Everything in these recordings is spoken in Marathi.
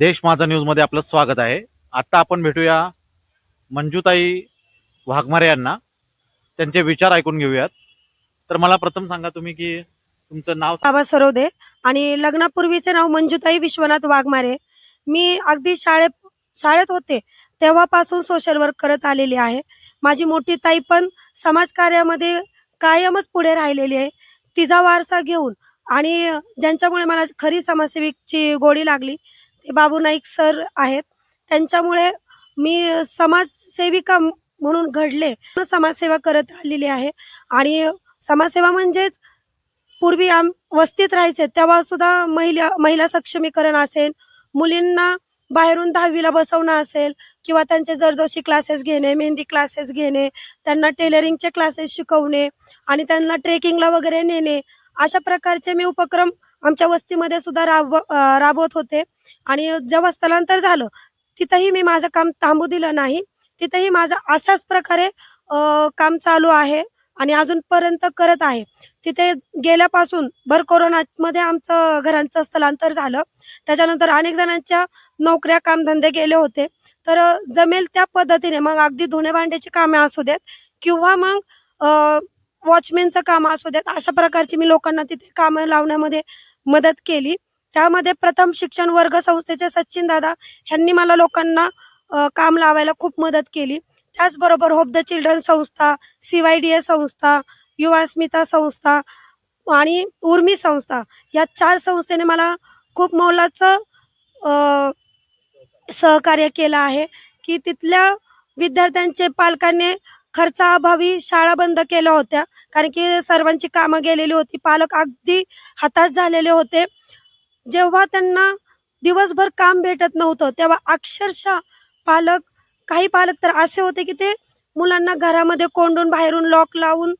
देश माझा न्यूजमध्ये आपलं स्वागत आहे. आत्ता आपण भेटूया मंजूताई वाघमारे यांना. त्यांचे विचार ऐकून घेऊयात. तर मला प्रथम सांगा तुम्ही की तुमचं नाव बाबा सरोदे आणि लग्नापूर्वीचे नाव मंजूताई विश्वनाथ वाघमारे. मी अगदी शाळेत शाळेत होते तेव्हापासून सोशल वर्क करत आलेली आहे. माझी मोठी ताई पण समाजकार्यामध्ये कायमच पुढे राहिलेली आहे. तिचा वारसा घेऊन आणि ज्यांच्यामुळे मला खरी समाजसेविकची गोडी लागली ते बाबू नाईक सर आहेत. त्यांच्यामुळे मी समाजसेविका म्हणून घडले. समाजसेवा करत आलेली आहे. आणि समाजसेवा म्हणजेच पूर्वी आम वस्तीत राहायचे. तेव्हा सुद्धा महिला महिला सक्षमीकरण असेल मुलींना बाहेरून दहावीला बसवणं असेल किंवा त्यांचे जरदोशी क्लासेस घेणे मेहंदी क्लासेस घेणे त्यांना टेलरिंगचे क्लासेस शिकवणे आणि त्यांना ट्रेकिंगला वगैरे नेणे अशा प्रकारचे मी उपक्रम आमच्या वस्तीमध्ये सुद्धा राबव राबवत होते. आणि जेव्हा स्थलांतर झालं तिथंही मी माझं काम थांबू दिलं नाही. तिथंही माझं अशाच प्रकारे काम चालू आहे आणि अजूनपर्यंत करत आहे. तिथे गेल्यापासून भर कोरोनामध्ये आमचं घरांचं स्थलांतर झालं. त्याच्यानंतर अनेक जणांच्या नोकऱ्या कामधंदे गेले होते. तर जमेल त्या पद्धतीने मग अगदी धुणे भांड्याची कामे असू देत किंवा मग वॉचमॅनचं काम असू देत अशा प्रकारची मी लोकांना तिथे कामं लावण्यामध्ये मदत केली. त्यामध्ये प्रथम शिक्षण वर्ग संस्थेचे सचिन दादा ह्यांनी मला लोकांना काम लावायला खूप मदत केली. त्याचबरोबर होप द चिल्ड्रन संस्था सी वाय डी ए संस्था युवास्मिता संस्था आणि उर्मी संस्था या चार संस्थेने मला खूप मोलाचं सहकार्य केलं आहे की तिथल्या विद्यार्थ्यांचे पालकांनी खर्चाअभावी शाळा बंद केल्या होत्या. कारण की सर्वांची कामं गेलेली होती. पालक अगदी हताश झालेले होते. जेव्हा त्यांना दिवसभर काम भेटत नव्हतं तेव्हा अक्षरशः पालक काही पालक तर असे होते की ते मुलांना घरामध्ये कोंडून बाहेरून लॉक लावून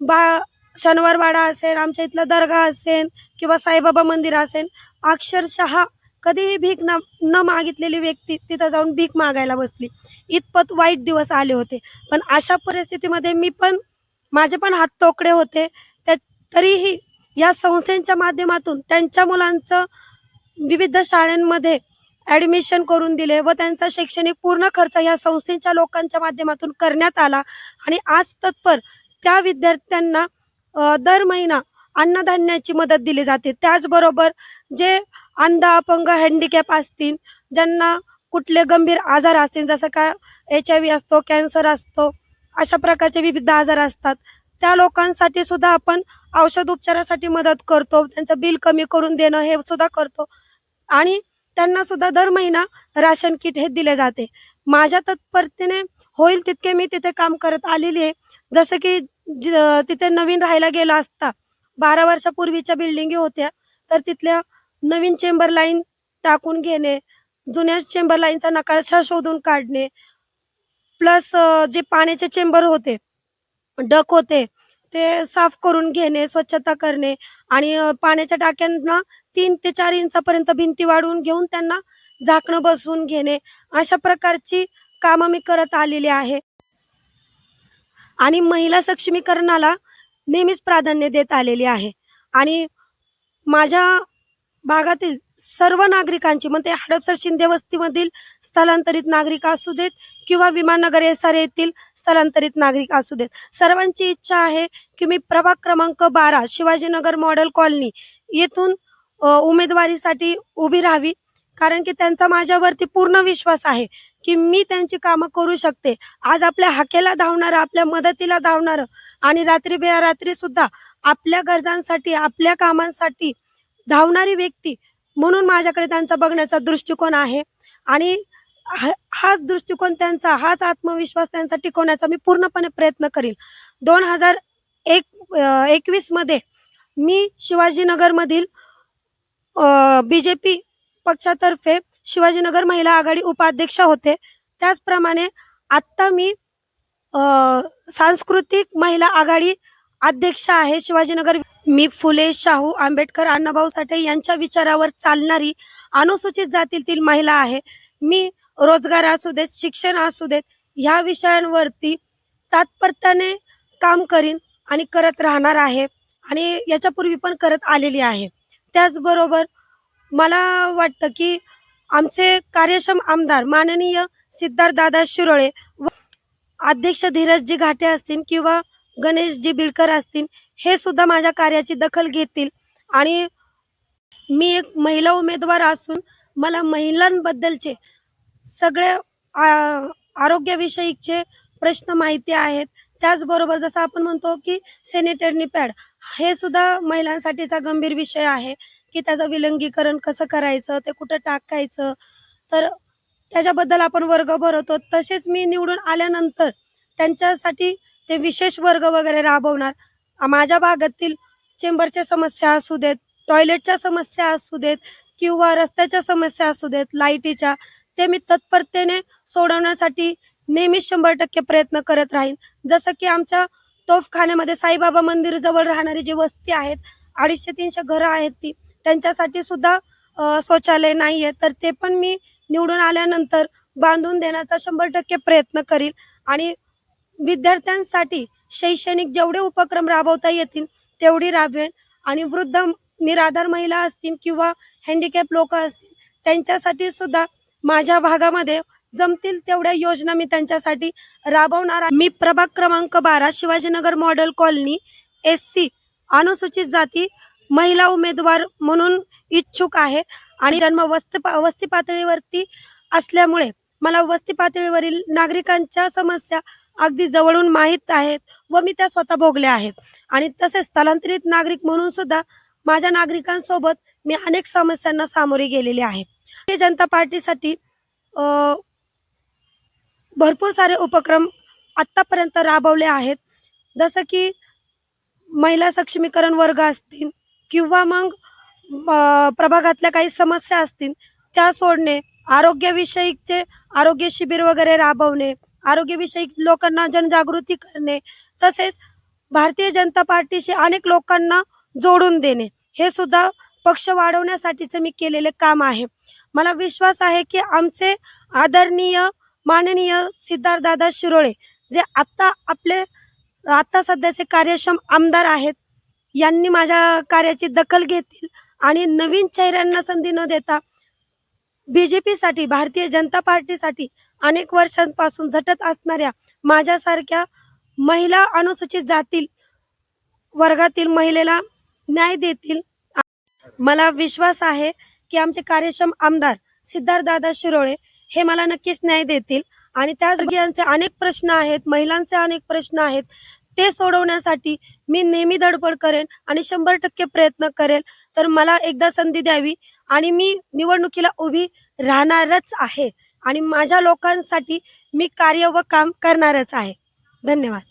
बा शनिवारवाडा असेल आमच्या इथला दर्गा असेल किंवा साईबाबा मंदिर असेल अक्षरशः कधीही भीक न न मागितलेली व्यक्ती तिथं जाऊन भीक मागायला बसली. इतपत वाईट दिवस आले होते. पण अशा परिस्थितीमध्ये मी पण माझे पण हात तोकडे होते. त्या तरीही या संस्थेच्या माध्यमातून त्यांच्या मुलांचं विविध शाळांमध्ये ॲडमिशन करून दिले व त्यांचा शैक्षणिक पूर्ण खर्च या संस्थेच्या लोकांच्या माध्यमातून करण्यात आला. आणि आज तत्पर त्या विद्यार्थ्यांना दर महिना अन्नधान्याची मदत दिली जाते. त्याचबरोबर जे अंध अपंग हँडिकॅप असतील ज्यांना कुठले गंभीर आजार असतील जसं का एच आय व्ही असतो कॅन्सर असतो अशा प्रकारचे विविध आजार असतात. त्या लोकांसाठी सुद्धा आपण औषध उपचारासाठी मदत करतो त्यांचं बिल कमी करून देणं हे सुद्धा करतो. आणि त्यांना सुद्धा दर महिना राशन किट हे दिले जाते. माझ्या तत्परतेने होईल तितके मी तिथे काम करत आलेली आहे. जसं की ज तिथे नवीन राहायला गेलं असता बारा वर्षापूर्वीच्या बिल्डिंगी होत्या तर तिथल्या नवीन चेंबर लाईन टाकून घेणे जुन्या चेंबर लाईनचा नकाशा शोधून काढणे प्लस जे पाण्याचे चेंबर होते डक होते ते साफ करून घेणे स्वच्छता करणे आणि पाण्याच्या टाक्यांना तीन ते चार इंचापर्यंत भिंती वाढवून घेऊन त्यांना झाकणं बसवून घेणे अशा प्रकारची कामं मी करत आलेली आहे. आणि महिला सक्षमीकरणाला नेहमीच प्राधान्य देत आलेली आहे. आणि माझ्या भागातील सर्व नागरिकांची मग ते हडपसर शिंदे वस्तीमधील स्थलांतरित नागरिक असू देत किंवा विमाननगर एस आर येथील स्थलांतरित नागरिक असू देत सर्वांची इच्छा आहे की मी प्रभाग क्रमांक बारा शिवाजीनगर मॉडेल कॉलनी येथून उमेदवारीसाठी उभी राहावी. कारण की त्यांचा माझ्यावरती पूर्ण विश्वास आहे की मी त्यांची कामं करू शकते. आज आपल्या हाकेला धावणारं आपल्या मदतीला धावणारं आणि रात्री बेरात्री सुद्धा आपल्या गरजांसाठी आपल्या कामांसाठी धावणारी व्यक्ती म्हणून माझ्याकडे त्यांचा बघण्याचा दृष्टिकोन आहे. आणि हाच दृष्टिकोन त्यांचा हाच आत्मविश्वास त्यांचा टिकवण्याचा मी पूर्णपणे प्रयत्न करील. दोन हजार एक एकवीसमध्ये मी शिवाजीनगरमधील बी जे पी पक्षातर्फे शिवाजीनगर महिला आघाडी उपाध्यक्ष होते. त्याचप्रमाणे आत्ता मी सांस्कृतिक महिला आघाडी अध्यक्ष आहे शिवाजीनगर मी फुले शाहू आंबेडकर अण्णाभाऊ साठे यांच्या विचारावर चालणारी अनुसूचित जातीतील महिला आहे. मी रोजगार असू देत शिक्षण असू देत ह्या विषयांवरती तात्पर्याने काम करीन आणि करत राहणार आहे आणि याच्यापूर्वी पण करत आलेली आहे. त्याचबरोबर मला वाटतं की आमचे कार्यक्षम आमदार माननीय सिद्धार्थदादा शिरोळे व अध्यक्ष धीरजजी घाटे असतील किंवा गणेशजी बिडकर असतील हे सुद्धा माझ्या कार्याची दखल घेतील. आणि मी एक महिला उमेदवार असून मला महिलांबद्दलचे सगळे आरोग्याविषयीचे प्रश्न माहिती आहेत. त्याचबरोबर जसं आपण म्हणतो की सॅनिटरी पॅड हे सुद्धा महिलांसाठीचा गंभीर विषय आहे की त्याचं विलंगीकरण कसं करायचं ते कुठं टाकायचं. तर त्याच्याबद्दल आपण वर्ग भरवतो. तसेच मी निवडून आल्यानंतर त्यांच्यासाठी ते विशेष वर्ग वगैरे राबवणार. माझ्या भागातील चेंबरच्या समस्या असू देत टॉयलेटच्या समस्या असू देत किंवा रस्त्याच्या समस्या असू देत लाईटीच्या ते मी तत्परतेने सोडवण्यासाठी नेहमीच शंभर टक्के प्रयत्न करत राहीन. जसं की आमच्या तोफखान्यामध्ये साईबाबा मंदिर जवळ राहणारी जी वस्ती आहेत अडीचशे तीनशे घरं आहेत ती त्यांच्यासाठी सुद्धा शौचालय नाही आहे तर ते पण मी निवडून आल्यानंतर बांधून देण्याचा शंभर टक्के प्रयत्न करील. आणि विद्यार्थ्यांसाठी शैक्षणिक जेवढे उपक्रम राबवता येतील तेवढी राबवेल आणि वृद्ध निराधार महिला असतील किंवा हँडिकॅप लोक असतील त्यांच्यासाठी सुद्धा माझ्या भागामध्ये जमतील तेवढ्या योजना मी त्यांच्यासाठी राबवणार मी प्रभाग क्रमांक बारा Shivajinagar model colony S C अनुसूचित जाती महिला उमेदवार म्हणून इच्छुक आहे. आणि जन्म वस्ती पा वस्ती पातळीवरती असल्यामुळे मला वस्ती पातळीवरील नागरिकांच्या समस्या अगदी जवळून माहीत आहेत व मी त्या स्वतः भोगल्या आहेत. आणि तसेच स्थलांतरित नागरिक म्हणून सुद्धा माझ्या नागरिकांसोबत मी अनेक समस्यांना सामोरे गेलेले आहे. हे जनता पार्टीसाठी भरपूर सारे उपक्रम आत्तापर्यंत राबवले आहेत. जसं की महिला सक्षमीकरण वर्ग असतील किंवा मग प्रभागातल्या काही समस्या असतील त्या सोडणे आरोग्यविषयीचे आरोग्य शिबिर वगैरे राबवणे आरोग्यविषयी लोकांना जनजागृती करणे तसेच भारतीय जनता पार्टीशी अनेक लोकांना जोडून देणे हे सुद्धा पक्ष वाढवण्यासाठीचं मी केलेले काम आहे. मला विश्वास आहे की आमचे आदरणीय माननीय सिद्धार्थदादा शिरोळे जे आत्ता आपले आत्ता सध्याचे कार्यक्षम आमदार आहेत यांनी माझ्या कार्याची दखल घेतील आणि नवीन चेहऱ्यांना संधी न देता बीजेपीसाठी भारतीय जनता पार्टीसाठी अनेक वर्षांपासून झटत असणाऱ्या माझ्यासारख्या महिला अनुसूचित जातील वर्गातील महिलेला न्याय देतील. मला विश्वास आहे की आमचे कार्यक्षम आमदार सिद्धार्थदादा शिरोळे हे मला नक्कीच न्याय देतील. आणि त्या सगळ्यांचे अनेक प्रश्न आहेत महिलांचे अनेक प्रश्न आहेत. ते सोडवण्यासाठी मी नेहमी धडपड करेन आणि शंभर टक्के प्रयत्न करेल. तर मला एकदा संधी द्यावी. आणि मी निवडणुकीला उभी राहणारच आहे. आणि माझ्या लोकांसाठी मी कार्य व काम करणारच आहे. धन्यवाद.